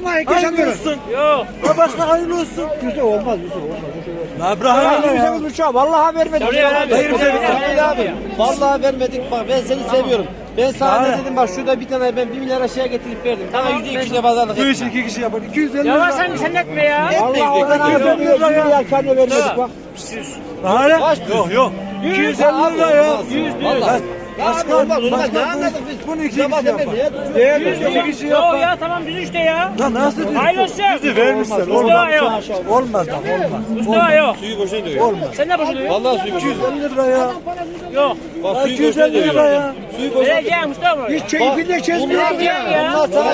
var. İki uçak Hayırlı olsun. Yok. Ya başka hayırlı olsun. Yusuf olmaz Yusuf olmaz. La bırak ya. uçağı vallahi vermedik. Hayır, ya. abi. Vallahi vermedik bak ben seni seviyorum. Ben sana ne dedim bak şurada bir tane ben 1 milyar aşağıya getirip verdim. Tamam, yüzde iki yüze pazarlık etme. işi iki kişi yapar. 250 Ya lira. var sen sen etme ya. Allah oradan ağzını. Ya kendine vermedik bak. Hala? Yok yok. 250 Abi, lira ya. olmaz. Yüz diyor. Vallahi. Ya abi olmaz olmaz. Ne anladık biz? bunu iki kişi yapar. demedi ya. Değer Yüz iki diyor. kişi Yok yapar. ya tamam düz işte ya. Lan nasıl diyorsun? Hayırlı olsun. Bizi vermişler. Olmaz. yok. Olmaz lan olmaz. Mustafa yok. Suyu boşa dövüyor. Olmaz. Sen ne boşuna diyorsun? Vallahi suyu boşa dövüyor. 250 lira ya. Yok. Bak suyu boşa 250 lira dövüyor. ya. Suyu boşa Vereceğim Mustafa. Hiç keyfini de kesmiyor. Vereceğim ya. Bunlar sana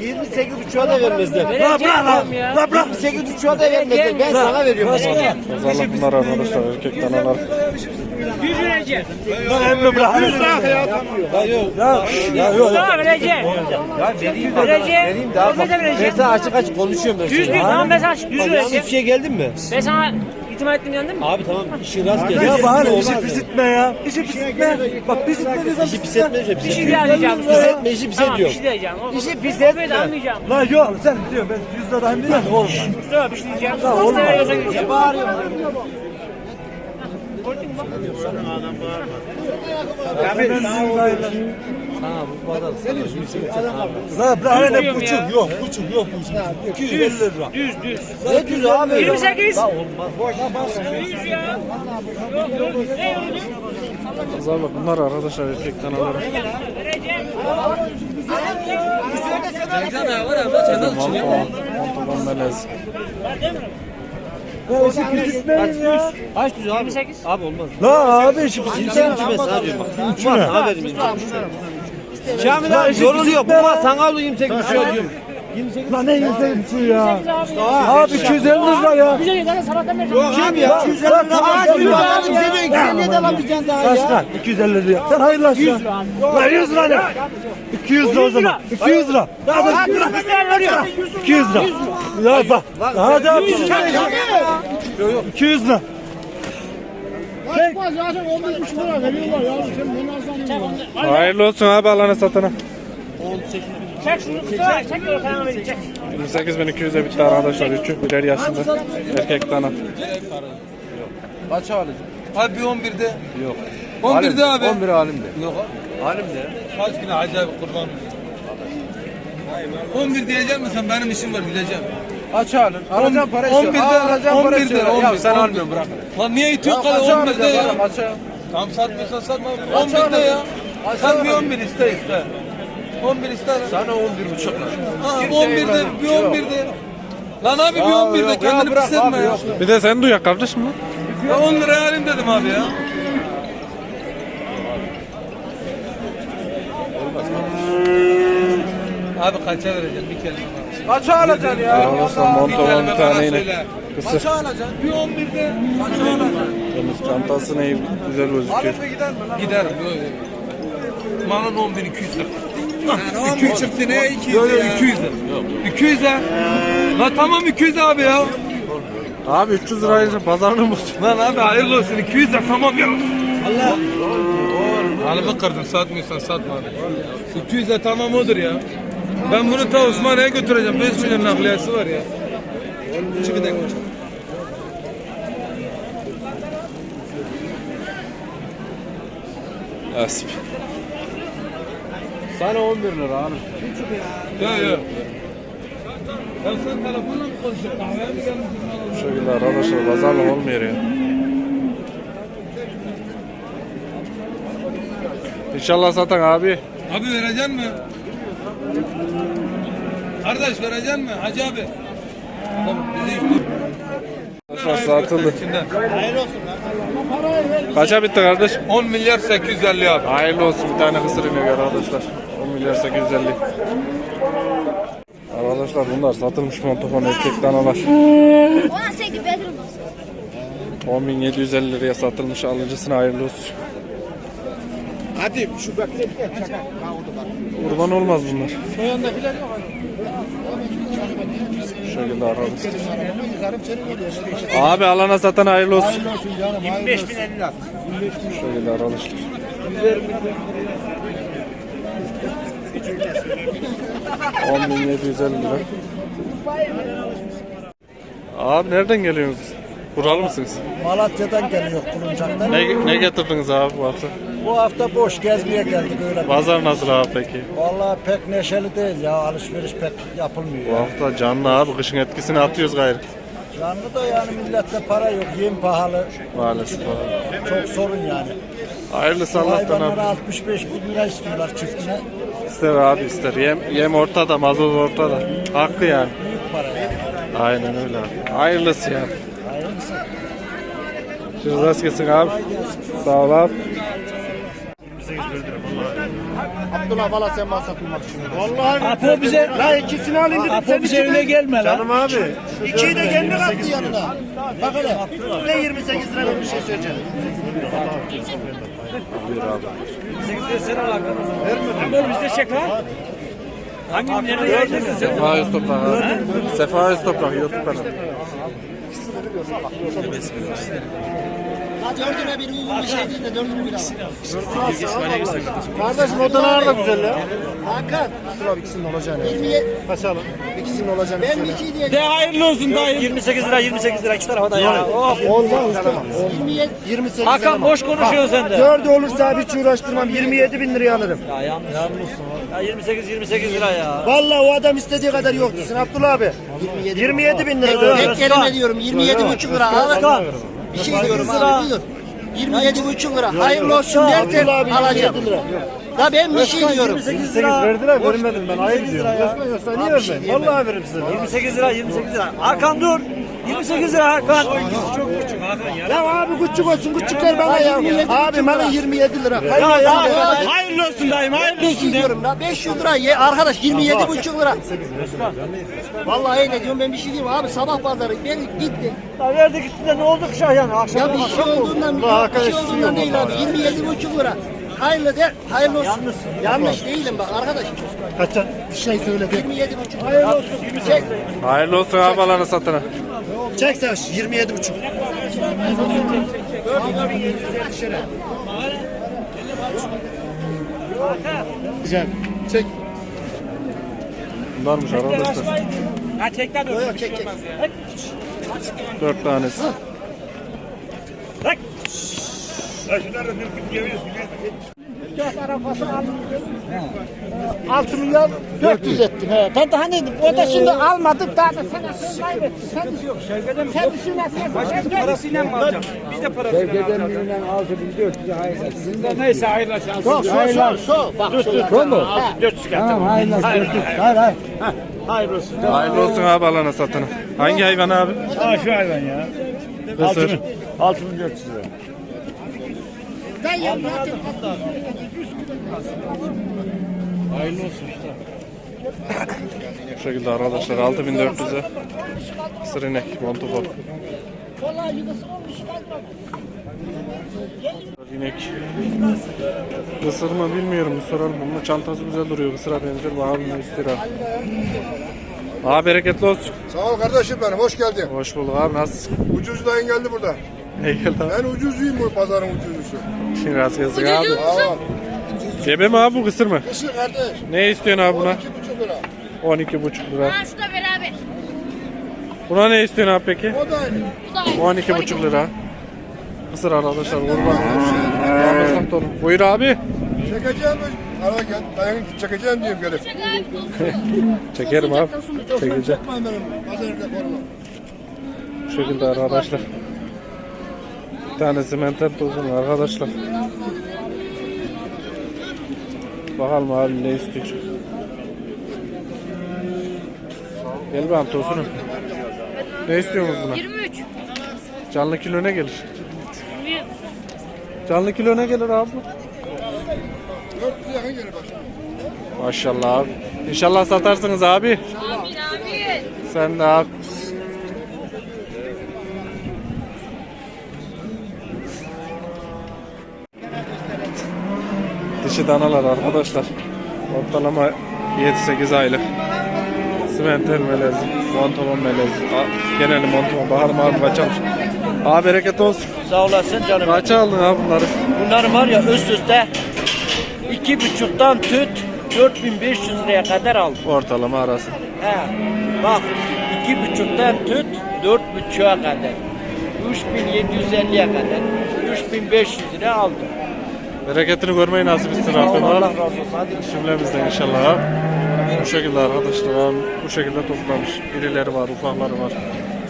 28 buçuğa da vermezler. La bırak ya. La bırak. 28 buçuğa da vermezler. Ben sana veriyorum. Pazarlık bunlar arkadaşlar erkek danalar. Yüz vereceğim. Lan emmi bırak. Ya yok. Ya ya yok. Mustafa vereceğim. Ya vereyim. Vereceğim. Vereyim daha Ben sana açık açık konuşuyorum ben Yüz sana. değil tamam ben sana açık yüz Bak yanlış vereceğim. bir şey geldin mi? Ben sana itimat ettim yandın mı? Abi tamam işin rast gelsin. Ya bari Olmaz işi pis etme ya. İşi pis etme. Bak pis etme diyorsan İşi pis etme. etme. Şey Pis bir arayacağım. Pis etme işi pis Tamam bir ediyor. şey diyeceğim. O- İşi pis o- etme. Ben de anlayacağım. La yok sen diyor ben 100 lira daha diyeyim de olmaz. Mustafa bir şey diyeceğim. Ya, olmaz. Mustafa yoksa gideceğim. La bırak hele Duyuyorum buçuk ya. yok buçuk yok buçuk. 250 lira. Düz düz. Ne düz abi? 28. La olmaz. Düz ya. Yok yok. Ne yolcu? Pazarlık bunlar arkadaşlar erkek danalar. Vereceğim. Montoban melez. Ya işi ya. Kaç düz abi? 28. Abi olmaz. La abi işi ben sana diyorum bak. Ulan abi yoruluyor. Bu mal sana alıyor 28 buçuğa diyorum. La ne yüzeyim şu ya. Abi 250 lira ya. Yok Kim ya? 250 lira ağaç gibi adam seni 250 de alabileceksin daha ya. Başkan 250 lira. Sen hayırlı aşağı. 100 lira. La 100 lira ne? 200 lira o zaman. 200 lira. Daha da 200 lira. Ya bak. Daha da 200 lira. Çıkmaz ya sen 11 lira veriyorlar ya. Sen beni azamıyorsun. Hayırlı olsun abi alana satana. Çek şunu Mustafa. Çek yolu falan vereyim çek. 28.200'e bitti arkadaşlar. Üçü birer yaşında. Erkek dana. Kaç alacaksın? Abi 11'de. Yok. 11'de abi. 11 halimde. Yok. Halimde. Kaç güne acayip kurban. 11 diyecek misin? Benim işim var gideceğim. Aç alın. Alacağım para 11'de alacağım 11'de. Ya sen almıyorsun bırak. Lan niye itiyor kadar 11'de ya? Tam satmıyorsan satma. 11'de ya. Sen bir 11 iste iste. 11 iste lan. Sana 11 buçuk lira. Ha 11'de bir 11'de. Lan abi bir 11'de kendini pis etme ya. Bir de sen duyak kardeşim lan. Ya 10 liraya alayım dedim abi ya. Abi kaça vereceğim bir kelime var. Kaç alacaksın ya? Arkadaşlar Bir montoban kelime bir bana tane yine. söyle. Kısır. Kaça alacaksın? Bir 11'de. Kaça alacaksın? Çantası ne güzel gözüküyor. Yok. Malın 10 bin 200 lira. 200 çıktı ne 200 yok, yok, 200 lira. 200 lira. La tamam 200 abi ya. Abi 300 lirayla pazarını bozuyor. Lan abi hayırlı olsun 200 lira tamam ya. Allah. Halımı kırdın satmıyorsan satma abi. 200 lira tamam odur ya. Ben bunu ta Osmaniye'ye götüreceğim. 5 milyon nakliyesi var ya. Çık bir Asip. Sana 11 lira abi. Yok yok. Ya sen telefonla mı konuşuyorsun? Kahveye mi gelmişsin? Bu şekilde arkadaşlar pazarlık olmuyor ya. İnşallah satan abi. Abi vereceksin mi? Kardeş vereceksin mi? Hacı abi. Tamam bizi yıktı. Arkadaşlar satıldı. İçinden. Kaça bitti kardeş? 10 milyar 850 abi. Hayırlı olsun bir tane kısır inek arkadaşlar. 10 milyar 850. Arkadaşlar bunlar satılmış montofon erkek danalar. 18 bedroom olsun. 10.750 liraya satılmış alıcısına hayırlı olsun. Hadi şu bekle. Kurban olmaz bunlar. Şu şekilde arkadaşlar. Abi alana satan hayırlı olsun. 25 bin 50 lira. Şu şekilde arkadaşlar. 10.750 lira. Abi nereden geliyorsunuz? Buralı mısınız? Malatya'dan geliyor Kuluncak'tan. Ne, ne getirdiniz abi bu hafta? Bu hafta boş gezmeye geldik öyle. Pazar nasıl abi peki? Vallahi pek neşeli değil ya alışveriş pek yapılmıyor. Bu ya. hafta canlı abi kışın etkisini atıyoruz gayrı. Canlı da yani millette para yok, yem pahalı. Maalesef abi. Çok sorun yani. Hayırlısı Allah'tan abi. 65 bin lira istiyorlar çiftine. İster abi ister. Yem, yem ortada, mazot ortada. Hakkı yani. Büyük para yani. Aynen öyle abi. Hayırlısı ya. Siz rast gelsin abi. Sağ ol abi. Abdullah valla sen bana satılmak için. Vallahi. Apo bize La ikisini alayım dedim. Apo bize öyle gelme lan. Canım abi. İkiyi de kendi kattı yanına. Bak hele. Ne 28 lira bir şey söyleyeceğim. Böyle bizde çek lan. Hangi nerede yayınladın sen? Sefa Öz Toprak abi. Sefa Öz Toprak YouTube kanalı. Ha dördüne bir uygun bir şey değil de dördüne bir al. Kardeşim odalar da güzel ya. Hakan. Dur abi ikisinin olacağını. 27. Kaçalım. İkisinin olacağını Ben bir iki diye. De hayırlı olsun dayı. 28 lira 28 lira iki tarafa da ya. Of. Olmaz istemem. 27. 28 Hakan boş konuşuyorsun sen de. Dördü olursa hiç uğraştırmam. 27 bin liraya alırım. Ya yanlış. Ya 28 28 lira ya. Vallahi o adam istediği kadar yok desin Abdullah abi. 27, 27 bin lira. Tek kelime diyorum 27 buçuk lira. Özkan. Bir şey diyorum abi buyur. 27 buçuk lira. Hayırlı olsun derken alacağım. Da ben bir şey diyorum. 28 lira. verdiler Vermedim ben ayıp diyorum. Özkan Özkan niye vermedin? Vallahi veririm size. 28 lira 28 lira. Hakan dur. 28 lira Hakan. Ya abi küçük olsun küçükler bana ya. Abi bana 27 lira. Ya ya. Hayırlı olsun dayım hayırlı olsun diyorum la 500 lira ye arkadaş 27 buçuk lira. Vallahi öyle diyorum ben bir şey diyeyim abi sabah pazarı ben gitti. Ya verdik gitti de ne oldu ki Şahyan? Akşam Ya bir şey olduğundan bir şey olduğundan değil abi 27 buçuk lira. Hayırlı de hayırlı olsun. Yanlış değilim bak arkadaş. Kaça? Bir şey söyledi. 27 buçuk. Hayırlı olsun. Çek. Hayırlı olsun abi alanı satına. Çek sen 27 buçuk. Güzel. Çek. Bunlarmış arkadaşlar. Ha tekrar dur. Yok çek çek. Dört tanesi. 6 milyon 400 ettin. He. Ben daha neydim? O da şimdi almadık daha da sen sen kaybettin. Sen sen düşünmesin. Parasıyla mı alacağım? Biz de parasıyla alacağız. Neyse hayırlı olsun. Sok sok sok sok. Bak şu. Tamam hayırlı. Hayır hayır. Hayırlı olsun. Hayırlı olsun abi alana satına. Hangi hayvan abi? Ha şu hayvan ya. Kısır. 6400 lira. Bu şekilde arkadaşlar 6400'e. Kısır inek, montofon. İnek. Kısır mı bilmiyorum soralım. Bunun çantası güzel duruyor. Kısıra benziyor. Bu abi istiyor abi? Abi bereketli olsun. Sağ ol kardeşim benim, hoş geldin. Hoş bulduk abi nasılsın? Ucuz dayın geldi burada. Geldi abi? Ben ucuzuyum bu pazarın ucuzcusu. Şimdi rast gelsin abi. Ol. Gebe mi abi bu kısır mı? Kışı kardeş, Ne istiyorsun abi buna? 2,5 lira. 12,5 lira. Ha şu da beraber. Buna ne istiyorsun abi peki? O da aynı. Bu da aynı. 12,5 lira. Kısır arkadaşlar kurban. Buyur abi. Çekeceğim? Ara gel, dayın çekeceğim diyeyim gelip. Çekerim abi. Çekeceğim. Çekme benim, pazarda koruma. Bu şekilde arkadaşlar. Bir tane simenter tozum var arkadaşlar. Bakalım abi ne istiyor. Gel bakalım tozunu. Ne istiyorsunuz buna? 23. Canlı kilo ne gelir? Canlı kilo ne gelir abi? 400 yakın gelir bak. Maşallah abi. İnşallah satarsınız abi. Amin amin. Sen de abi. Dişi danalar arkadaşlar. Ortalama 7-8 aylık. Simenter melez, montolon melez. A- Geneli montolon. Bakalım abi kaç almış. Abi bereket olsun. Sağ olasın canım. Kaç aldın abi bunları? Bunlar var ya üst üste iki buçuktan tüt 4500 liraya kadar aldım. Ortalama arası. He. Bak iki buçuktan tut dört buçuğa kadar. 3750'ye kadar. 3500 lira aldım. Bereketini görmeyi nasip etsin Rabbim. Cümlemizden inşallah. Bu şekilde arkadaşlar bu şekilde toplamış. İrileri var, ufakları var.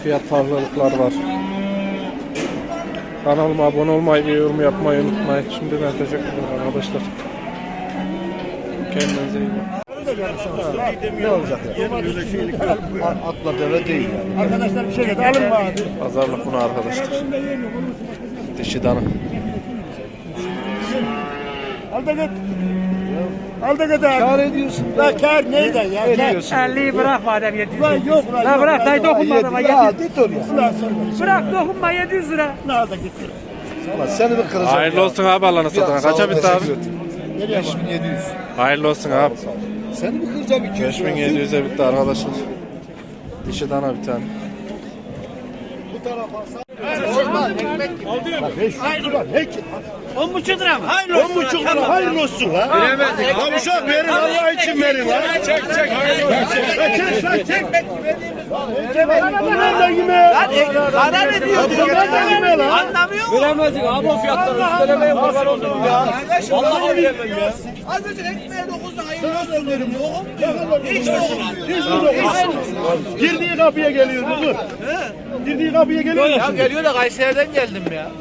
Fiyat farklılıkları var. Kanalıma abone olmayı ve yorum yapmayı unutmayın. Şimdiden teşekkür ederim arkadaşlar. Kendinize iyi bakın. Ne olacak ya? Atla deve değil yani. Arkadaşlar bir şey getir. Alın mı abi? Pazarlık bunu arkadaşlar. Dişi dana. Al da git. Al da git abi. Kâr ediyorsun. La kâr neyden ya? Ediyorsun. 50'yi bırak madem 700 Lan yok lan. La bırak dayı dokunma adama ya, 700. git oraya. Bırak dokunma 700 lira. Ne al da git. Ulan seni bir kıracağım. Hayırlı olsun abi Allah'ını satana. Kaça bitti abi? 5700. Hayırlı olsun abi. Seni bir kıracağım 200 lira. 5700'e bitti arkadaşlar. Dişi dana bir tane. Bak 500 lira. Ne ki? 10 buçuk lira mı? 10 buçuk lira. Hayırlı olsun lan. Veremezdik. Lan uşak verin Allah için verin lan. Çek çek. Çek çek. Çek çek. Nerede yeme? Zarar ediyor. Nerede yeme lan? Anlamıyor musun? Veremezdik abi o fiyatları üstelemeyin kurban oldum ya. Vallahi veremem ya. Azıcık ekmeğe dokuzda hayırlı olsun derim. Hiç dokuz. Hiç dokuz. Girdiği kapıya geliyor dur. Girdiği kapıya geliyor. Ya geliyor da Kayseri'den geldim ya.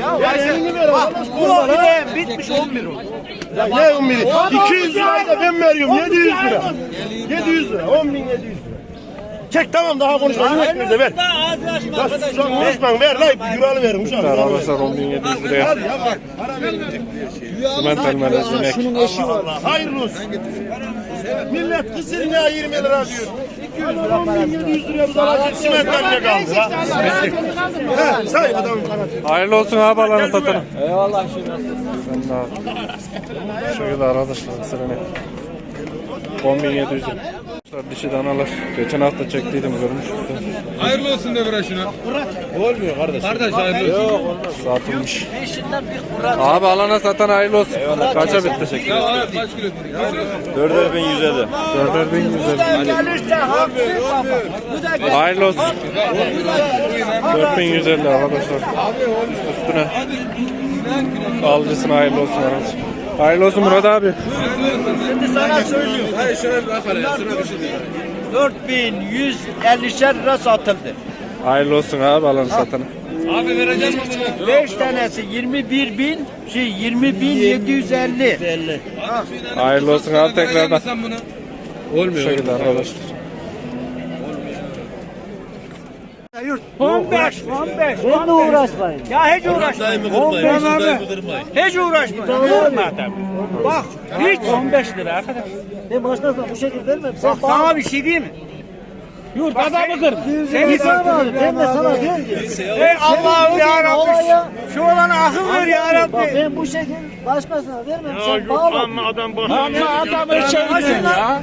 Ya Ya elini ver arkadaş. Bu bile bitmiş 11 oldu. Ya ne 10 biri? 200 lirayı da ben veriyorum. 700 lira. 700 lira. 10 bin 700 lira. Çek tamam daha konuşma. Yürek ver de ver. Ya uşak konuşma ver lan. Euro verin uşak. Arkadaşlar 10700 liraya. Hadi ya bak. Para verin. Simental melez inek. Hayırlı olsun. Millet kısır ne 20 lira diyor. 200 lira 10 bin 700 liraya biz alacağız. Simental ne kaldı? He say adamın parası. Hayırlı olsun abi Allah'ını satana. Eyvallah şimdi. Sen de abi. Şöyle arkadaşlar sırene. 10700 lira. Dişi danalar. Geçen hafta çektiydim görmüşsünüz. Hayırlı olsun de bırak şuna. Olmuyor kardeş. Kardeş hayırlı olsun. Satılmış. Abi alana satan hayırlı olsun. Kaça bitti? Ya abi kaç kilo? Dörder bin yüz elli. Hayırlı olsun. 4150 arkadaşlar. Üst üstüne. Alıcısına hayırlı olsun arkadaşlar. Hayırlı olsun Murat abi. Hayır şuna bir bak hele. Şuna bir şey değil. 4150 lira satıldı. Hayırlı olsun abi alanı satana. Abi vereceğim mi bunu? 5 tanesi 21 bin, şey 20 bin 750. Hayırlı olsun abi tekrardan. Sen bunu. Bu arkadaşlar. 15, 15. Ben de uğraşmayın. Ya hiç uğraşmayın. 15 abi. Hiç uğraşmayın. Adam. Bak hiç 15 lira arkadaş. Ben başkasına bu şekilde vermem. Bak sana bir şey diyeyim mi? Yurt adamı kır. Sen git. Ben de sana diyorum ki. Ey Allah'ım ya Rabbi. Şu olana akıl ver ya bak Rabbi. ben bu şekilde başkasına vermem. Sen bağla. Ama adamı şey ya.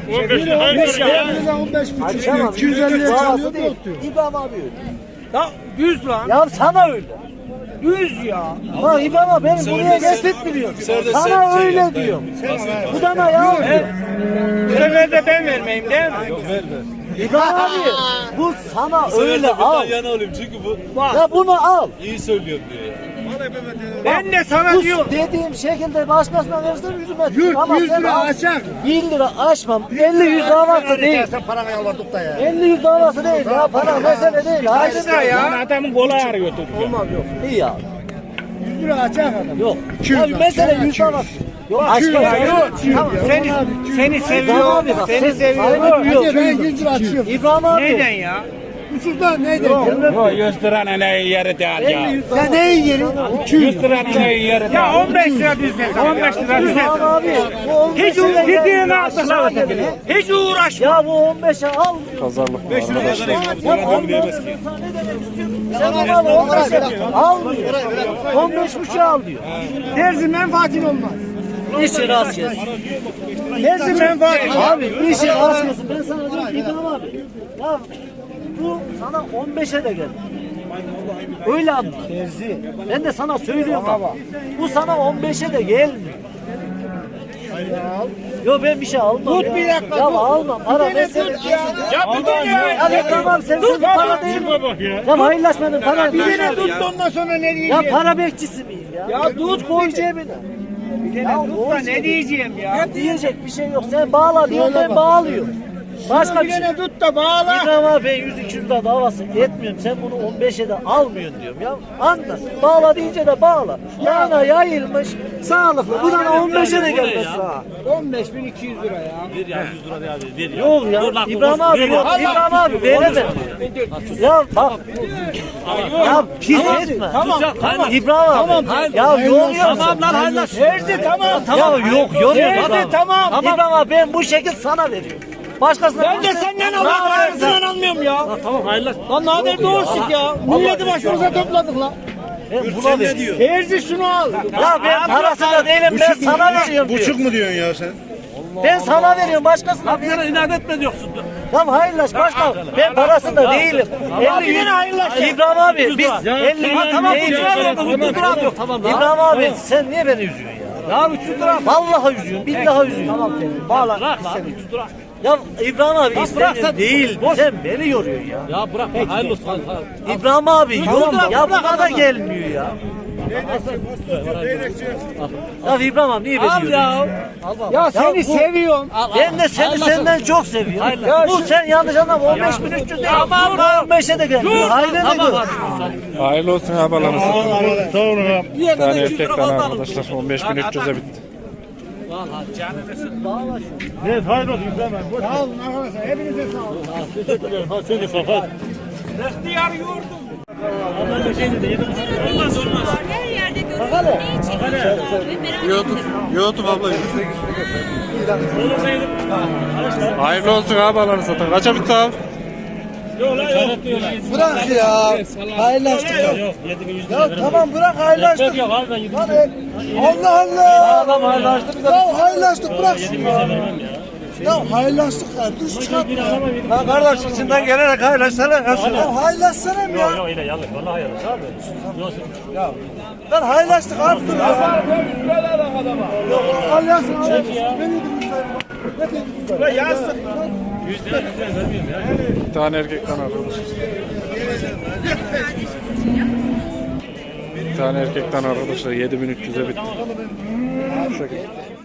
15 buçuk. Tamam. 250 çalıyor değil. İbrahim abi öyle. Ya 100 lan. Ya sana öyle. 100 ya. Bak İbrahim abi benim buraya getirtmiyor. Sana öyle diyor. Bu da ne ya? Sefer de ben vermeyeyim değil mi? İbrahim abi bu sana öyle al. yana olayım çünkü bu Ya bunu al. iyi söylüyor diyor ya. Ben de sana Bu diyorum. dediğim şekilde başkasına verirsen yüzüme Yurt 100 lira açar. 1 lira açmam. 50 100 davası değil. Sen paranı yalvardık da ya. 50 100 davası değil ya. Para mesele değil. Haydi Ya adamın kolu ağrıyor. Olmaz yok. İyi ya. 100 lira açar adam. Yok. Ya mesele 100 davası. Yok açma. Yok. Seni, seni seviyorum. abi bak. Seni sen- seviyorum. Ben 100 lira açıyorum. İbrahim abi. Neyden ya? Uçurda neyden? Yok 100 lira ne yeri değil ya. Sen neyin yeri? 100 lira ne yeri Ya 15 lira düzle. 15 lira düzle. İbrahim abi. Bu 15 Hiç lira gittiğini lan ötekini. Hiç uğraşma. Ya bu 15'e al. Pazarlık bu arkadaşlar. Ya 15 ben sana ne demek istiyorum? Sen bana 15'e almıyor. 15 buçuğa al diyor. Terzi menfaatin olmaz. İşi rast kes. Terzi menfaatin Abi işi rast kesin. Ben sana diyorum ki İbrahim abi. Ya bu sana 15'e de gel. Öyle anla. Ben de sana söylüyorum bak. Bu sana 15'e de gelmiyor. Yo ben bir şey almam Tut ya. bir dakika, Ya dur. almam. Para Bir ben tut ya. Ya bir tane Ya tamam sen sözü para değil mi? Ya hayırlaşmadın para. Bir tane tut da ondan sonra ne Ya diyeceğim? para bekçisi miyim ya? Ya tut koy cebine. Tut da ne diyeceğim ya? Ya diyecek bir şey yok. Sen bağla diyorsun ben bağlıyorum. Başka bir şey. tut da bağla. İbrahim abi ben 100 200 lira davası etmiyorum. Sen bunu 15'e de almıyorsun diyorum ya. Anla. Bağla deyince de bağla. Yana yayılmış. Sağlıklı. Bu da 15'e de gelmez sağa. 15.200 lira ya. Yok ya. İbrahim abi yok. İbrahim abi veremem. Ya bak. Ya pis etme. Tamam, tamam. İbrahim abi. Ya yoruyorsun. Tamam lan hayırlı. Verdi tamam. Ya yok yoruyorsun. Verdi tamam. İbrahim abi ben bu şekil sana veriyorum. Başkasına Ben de senden alıyorum. Ayrısından almıyorum ya. Tamam hayırlı. Lan nadir doğuştuk ya. Milleti başımıza topladık lan. Ben buna veriyorum. Terzi şunu al. Ya ben parasına değilim ben sana veriyorum diyor. Buçuk mu diyorsun ya sen? Ben sana veriyorum başkasına veriyorum. inat etme diyorsun. Tamam hayırlaş başka. Ben parasında değilim. 50 yine hayırlaş. İbrahim abi biz 50 tamam, değil. bu lira yok, bu lira yok, tamam lan. İbrahim abi sen niye beni üzüyorsun ya? Ya 300 lira. Vallahi üzüyorsun. Billahi üzüyorsun. Tamam Bağla. Bırak lan 300 lira. Ya İbrahim abi sen- değil. Sen beni yoruyorsun ya. Ya bırak hayırlı olsun. İbrahim abi yok. Ya bırak buna da gelmiyor ya. Ya İbrahim abi niye beni Al yoruyorsun? ya. Ya seni bu- seviyorum. Ben de seni senden çok seviyorum. Bu sen yanlış anlama 15.300 değil. Ama 15'e de gelmiyor. Hayır ne diyor? Hayırlı olsun abalarınız. Sağ olun abi. Bir tane erkek tane arkadaşlar 15.300'e bitti. Ne fayda olsun İbrahim abi. Sağ olun arkadaşlar. Hepinize sağ olun. Teşekkür ederim. Ha sen de kapat. İhtiyar yordum. Her yerde görüyoruz. Ne için? Merak ettim. YouTube abla. Hayırlı olsun abalarınız zaten. Kaça bitti abi? Bırak ya. Hayırlaştık ya. Ya tamam bırak hayırlaştık. Lan e- Allah Allah. Adam hayırlaştık. Ya hayırlaştık bırak şunu ya. Ya hayırlaştık ya. Düş çıkart ya. Lan kardeş içinden gelerek hayırlaşsana. Ya hayırlaşsana mı ya? Yok öyle yanlış. Vallahi yanlış abi. Lan hayırlaştık artık ya. Yok al yazsın al yazsın. Ben dedim Ne dedim Bir tane erkek tane arkadaşlar. Bir tane erkek tane arkadaşlar 7300'e bitti. Şu şekilde.